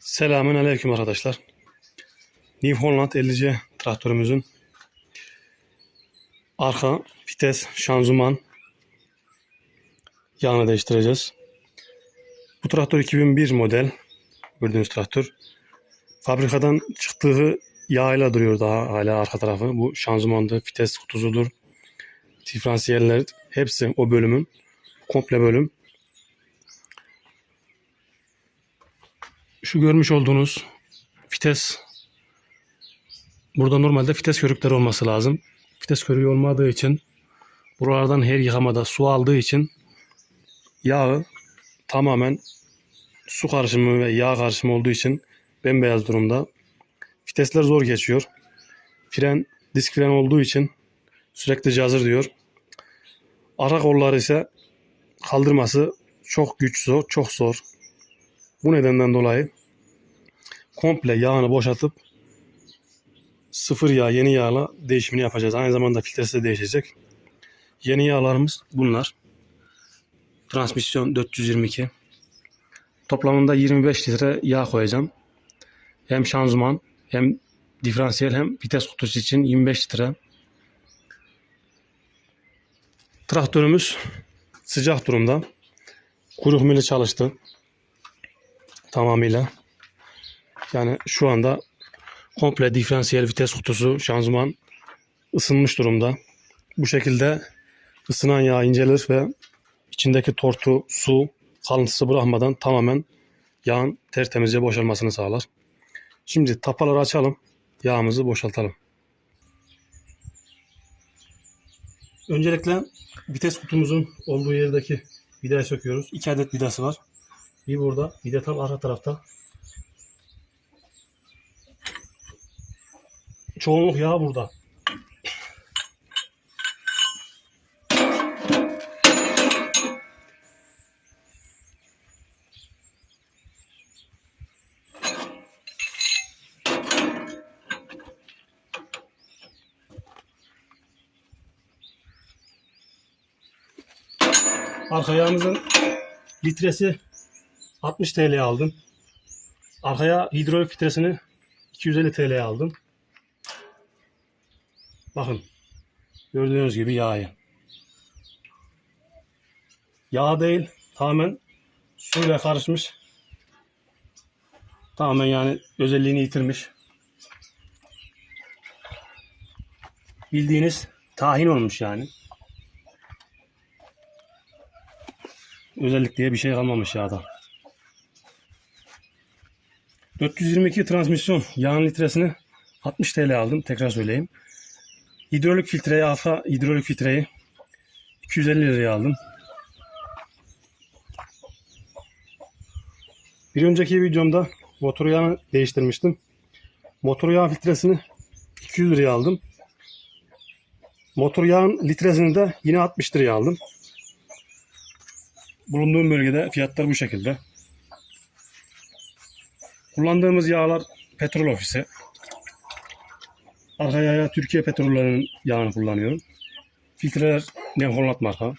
Selamun Aleyküm arkadaşlar. New Holland 50C traktörümüzün arka vites, şanzıman yağını değiştireceğiz. Bu traktör 2001 model. Gördüğünüz traktör. Fabrikadan çıktığı yağıyla duruyor daha hala arka tarafı. Bu şanzımandı, vites kutusudur. Diferansiyeller hepsi o bölümün komple bölüm. Şu görmüş olduğunuz vites burada normalde vites körükleri olması lazım. Vites körüğü olmadığı için buralardan her yıkamada su aldığı için yağı tamamen su karışımı ve yağ karışımı olduğu için bembeyaz durumda. Vitesler zor geçiyor. Fren disk fren olduğu için sürekli cazır diyor. Ara kolları ise kaldırması çok güç zor, çok zor. Bu nedenden dolayı komple yağını boşaltıp sıfır yağ yeni yağla değişimini yapacağız. Aynı zamanda filtresi de değişecek. Yeni yağlarımız bunlar. Transmisyon 422. Toplamında 25 litre yağ koyacağım. Hem şanzıman hem diferansiyel hem vites kutusu için 25 litre. Traktörümüz sıcak durumda. Kuyruk mili çalıştı tamamıyla. Yani şu anda komple diferansiyel vites kutusu, şanzıman ısınmış durumda. Bu şekilde ısınan yağ incelir ve içindeki tortu, su kalıntısı bırakmadan tamamen yağın tertemizce boşalmasını sağlar. Şimdi tapaları açalım. Yağımızı boşaltalım. Öncelikle vites kutumuzun olduğu yerdeki vidayı söküyoruz. İki adet vidası var. Bir burada, de tam arka tarafta. Çoğunluk yağ burada. Arka yağımızın litresi 60 TL aldım. Arkaya hidrolik filtresini 250 TL aldım. Bakın. Gördüğünüz gibi yağı. Yağ değil. Tamamen suyla karışmış. Tamamen yani özelliğini yitirmiş. Bildiğiniz tahin olmuş yani. Özellik diye bir şey kalmamış yağda. 422 transmisyon yağın litresini 60 TL aldım. Tekrar söyleyeyim. Hidrolik filtreyi, arka hidrolik filtreyi 250 liraya aldım. Bir önceki videomda motor yağını değiştirmiştim. Motor yağ filtresini 200 liraya aldım. Motor yağın litresini de yine 60 liraya aldım. Bulunduğum bölgede fiyatlar bu şekilde. Kullandığımız yağlar petrol ofisi. Arka yağ Türkiye petrollerinin yağını kullanıyorum. Filtreler New Holland marka.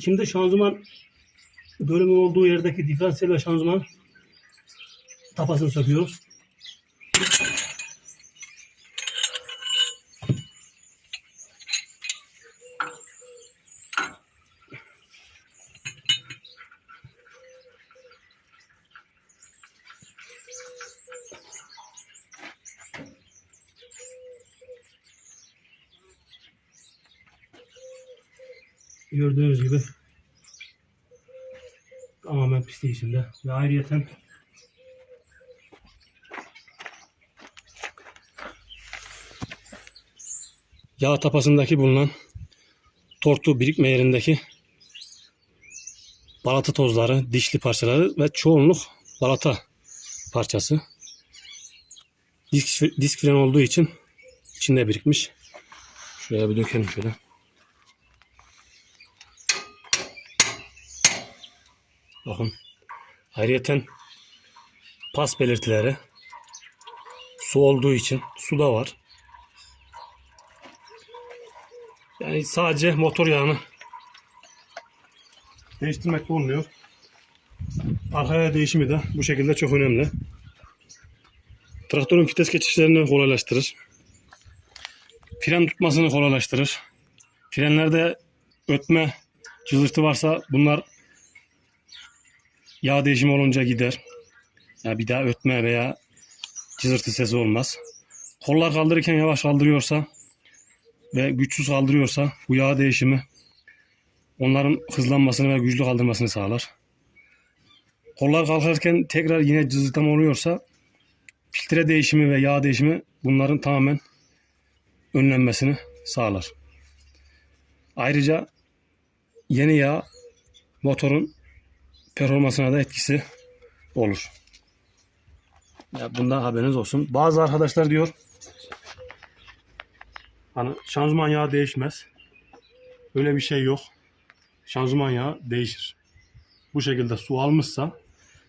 Şimdi şanzıman bölümü olduğu yerdeki diferansiyel ve şanzıman tapasını söküyoruz. Gördüğünüz gibi tamamen pisliği içinde. Ve ayrıyeten yağ tapasındaki bulunan tortu birikme yerindeki balata tozları, dişli parçaları ve çoğunluk balata parçası. Disk, disk fren olduğu için içinde birikmiş. Şuraya bir dökelim şöyle. Ayrıyeten pas belirtileri. Su olduğu için su da var. Yani sadece motor yağını değiştirmek olmuyor. Arkaya değişimi de bu şekilde çok önemli. Traktörün vites geçişlerini kolaylaştırır. Fren tutmasını kolaylaştırır. Frenlerde ötme, cızırtı varsa bunlar yağ değişimi olunca gider. Ya bir daha ötme veya cızırtı sesi olmaz. Kollar kaldırırken yavaş kaldırıyorsa ve güçsüz kaldırıyorsa bu yağ değişimi onların hızlanmasını ve güçlü kaldırmasını sağlar. Kollar kalkarken tekrar yine cızırtama oluyorsa filtre değişimi ve yağ değişimi bunların tamamen önlenmesini sağlar. Ayrıca yeni yağ motorun performansına da etkisi olur. Ya bundan haberiniz olsun. Bazı arkadaşlar diyor hani şanzıman yağı değişmez. Öyle bir şey yok. Şanzıman yağı değişir. Bu şekilde su almışsa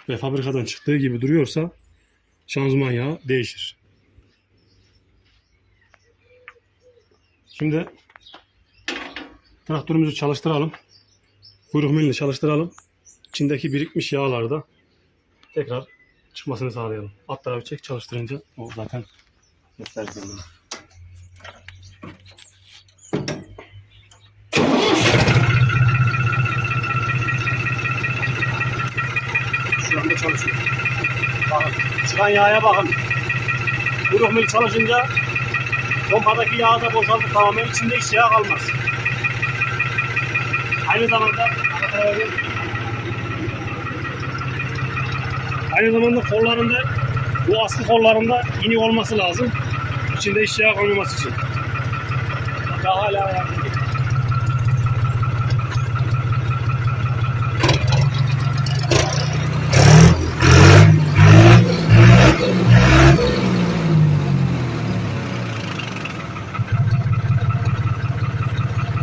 ve fabrikadan çıktığı gibi duruyorsa şanzıman yağı değişir. Şimdi traktörümüzü çalıştıralım. Kuyruk milini çalıştıralım. İçindeki birikmiş yağları da tekrar çıkmasını sağlayalım. Alt tarafı çek çalıştırınca o zaten gösterir kendini. Şu anda çalışıyor. Çıkan yağa bakın. Kuyruk mil çalışınca pompadaki yağ da boşaldı tamamen içinde hiç yağ kalmaz. Aynı zamanda aynı zamanda kollarında bu askı kollarında inik olması lazım. İçinde yağ kalmaması için. Daha hala ayakta.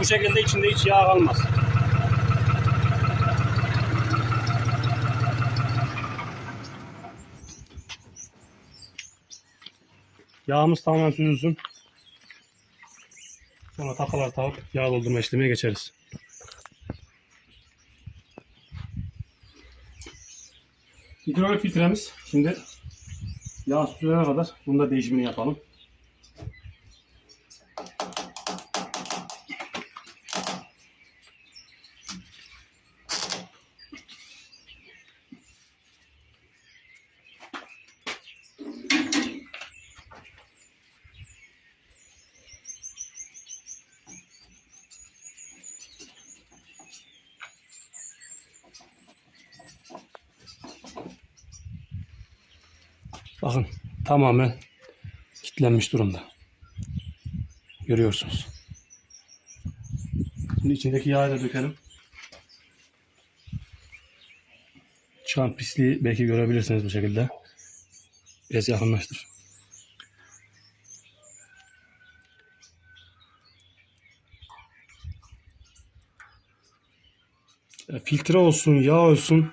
Bu şekilde içinde hiç yağ kalmaz. Yağımız tamamen süzülsün. Sonra takılar takıp yağ doldurma işlemine geçeriz. Hidrolik filtremiz şimdi yağ süzülene kadar bunu da değişimini yapalım. Bakın tamamen kilitlenmiş durumda. Görüyorsunuz. Şimdi içindeki yağı da dökelim. Çıkan pisliği belki görebilirsiniz bu şekilde. Biraz yakınlaştır. E, Filtre olsun, yağ olsun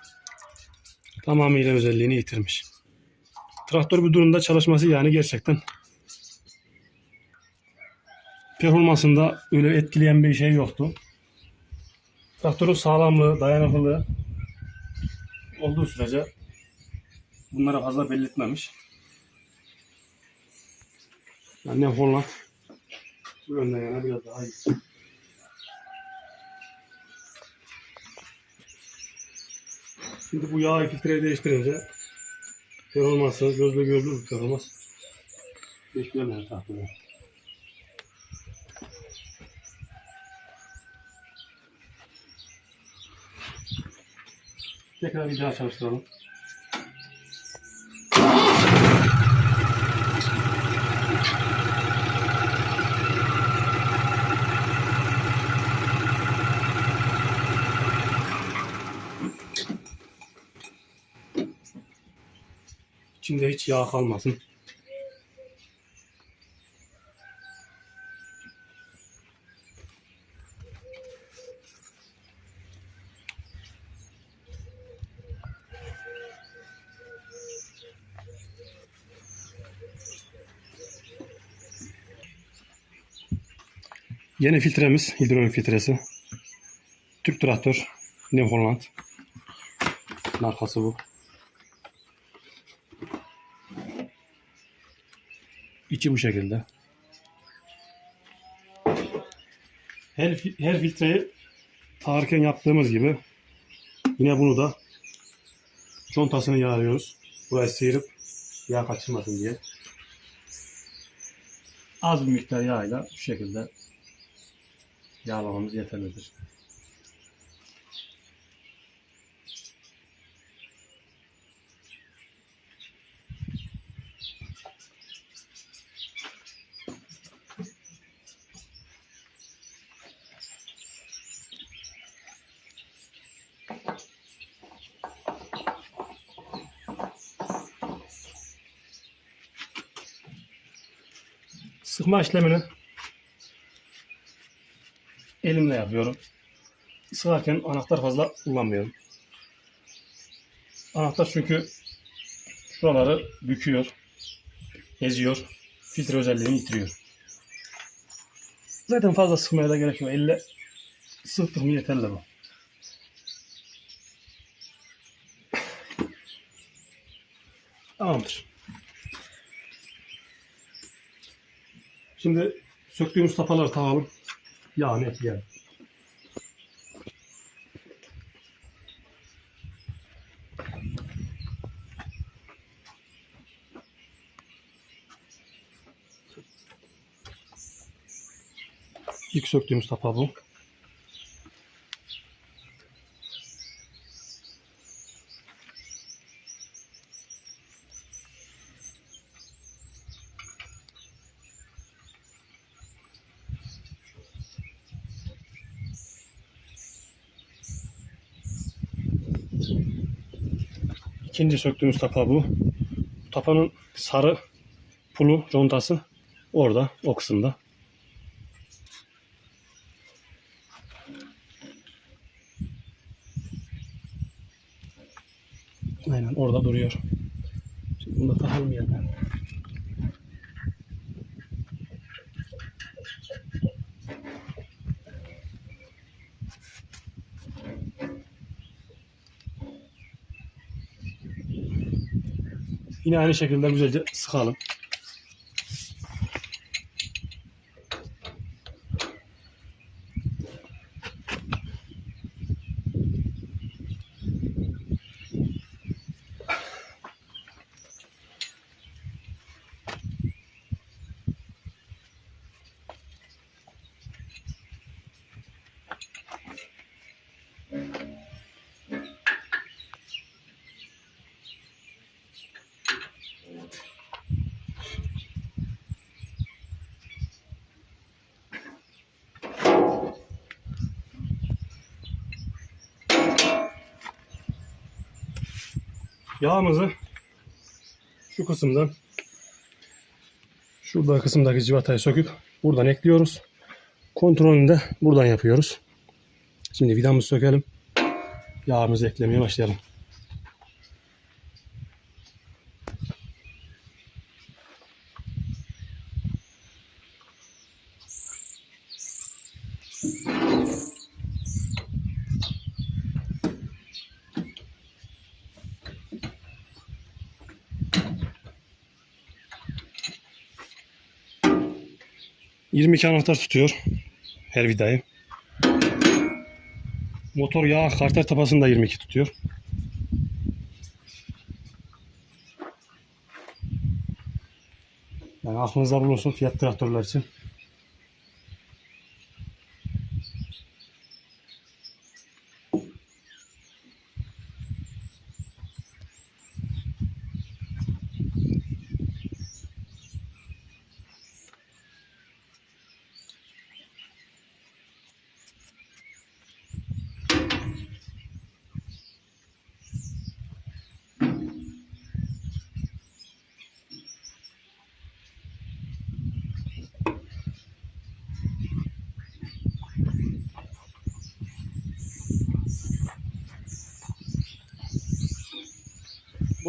tamamıyla özelliğini yitirmiş. Traktör bu durumda çalışması yani gerçekten performansında öyle etkileyen bir şey yoktu. Traktörün sağlamlığı, dayanıklılığı olduğu sürece bunlara fazla belirtmemiş. Annem Holland bu yönden yana biraz daha iyi. Şimdi bu yağ filtreyi değiştirince performansı gözle görülür bir performans. Beklemiyor tahtada. Tekrar bir daha çalıştıralım. İçinde hiç yağ kalmasın. Yeni filtremiz hidrojen filtresi. Türk traktör New Holland. Markası bu. İçi bu şekilde. Her, her filtreyi taarken yaptığımız gibi yine bunu da contasını yağlıyoruz. Burayı sıyırıp yağ kaçırmasın diye. Az bir miktar yağıyla bu şekilde yağlamamız yeterlidir. Sıkma işlemini elimle yapıyorum. Sıkarken anahtar fazla kullanmıyorum. Anahtar çünkü şuraları büküyor, eziyor, filtre özelliğini yitiriyor. Zaten fazla sıkmaya da gerek yok. Elle sıktık mı yeterli bu. Tamamdır. Şimdi söktüğümüz tapaları takalım. Yağını ekleyelim. İlk söktüğümüz tapa bu. İkinci söktüğümüz tapa bu. Tapanın sarı pulu, contası orada, o kısımda. Aynen orada duruyor. Şimdi bunu da takalım yerine. Yine aynı şekilde güzelce sıkalım. Yağımızı şu kısımdan şurada kısımdaki civatayı söküp buradan ekliyoruz. Kontrolünü de buradan yapıyoruz. Şimdi vidamızı sökelim. Yağımızı eklemeye başlayalım. ...22 anahtar tutuyor... ...her vidayı. Motor yağ karter tapasını da 22 tutuyor. Yani aklınızda bulunsun fiyat traktörler için.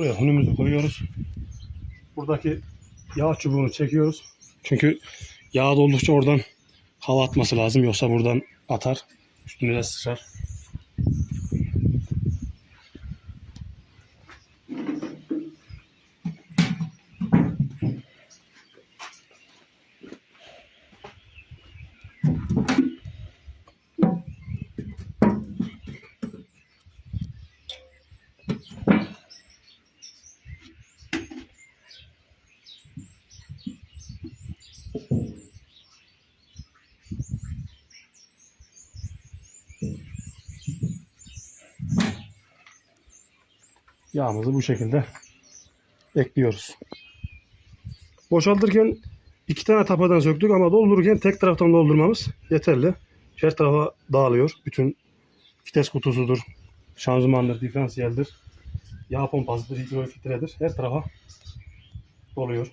Buraya hunumuzu koyuyoruz. Buradaki yağ çubuğunu çekiyoruz. Çünkü yağ doldukça oradan hava atması lazım yoksa buradan atar. Üstüne de sıçrar. Yağımızı bu şekilde ekliyoruz. Boşaltırken iki tane tapadan söktük ama doldururken tek taraftan doldurmamız yeterli. Her tarafa dağılıyor. Bütün vites kutusudur, şanzımandır, diferansiyeldir, yağ pompasıdır, hidrofiltredir. Her tarafa doluyor.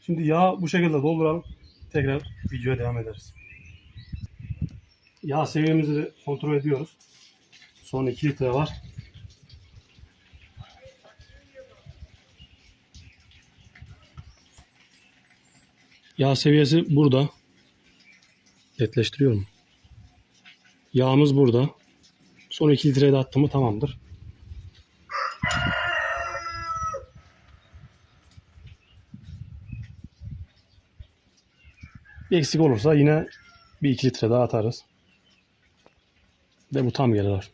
Şimdi yağ bu şekilde dolduralım. Tekrar videoya devam ederiz. Yağ seviyemizi kontrol ediyoruz. Son 2 litre var. Yağ seviyesi burada. Netleştiriyorum. Yağımız burada. Son 2 litreye de attım tamamdır. Eksik olursa yine bir 2 litre daha atarız. Ve bu tam gelir.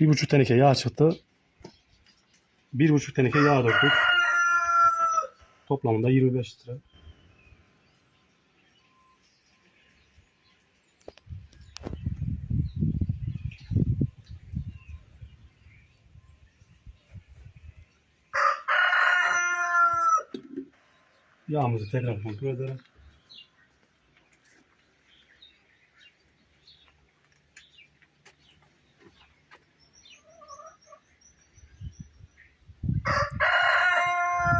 Bir buçuk teneke yağ çıktı. Bir buçuk teneke yağ döktük. Toplamında 25 litre. Yağımızı tekrar kontrol edelim.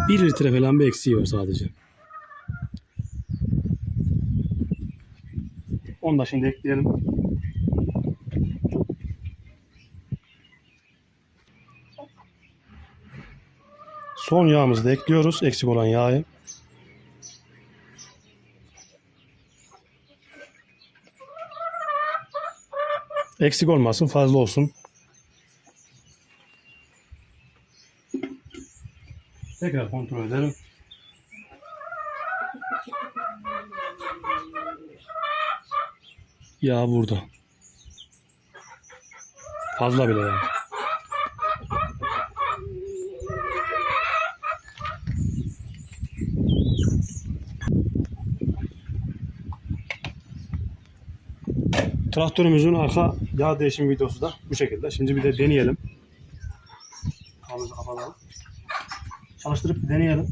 Bir litre falan bir eksiği var sadece. Onu da şimdi ekleyelim. Son yağımızı da ekliyoruz. Eksik olan yağı. Eksik olmasın, fazla olsun. Tekrar kontrol edelim. Yağ burada. Fazla bile yani. Traktörümüzün arka yağ değişim videosu da bu şekilde. Şimdi bir de deneyelim. Çalıştırıp bir deneyelim.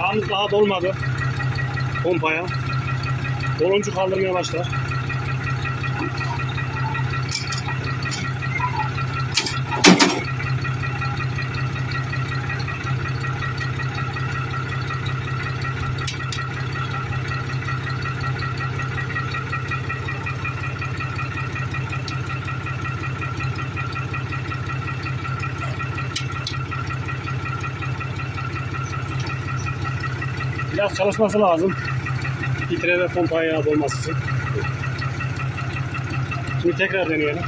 Yağımız daha dolmadı. Pompaya. Doluncu kaldırmaya başlar. Çalışması lazım. Filtre ve pompa ayağı dolması için. Şimdi tekrar deneyelim.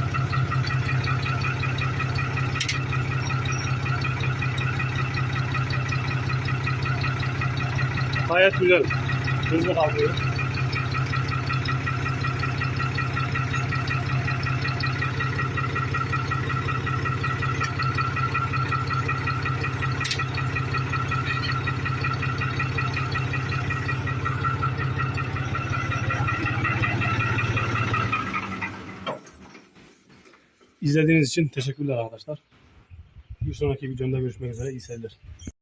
Gayet güzel. Hızlı kalkıyor. İzlediğiniz için teşekkürler arkadaşlar. Bir sonraki videomda görüşmek üzere. İyi seyirler.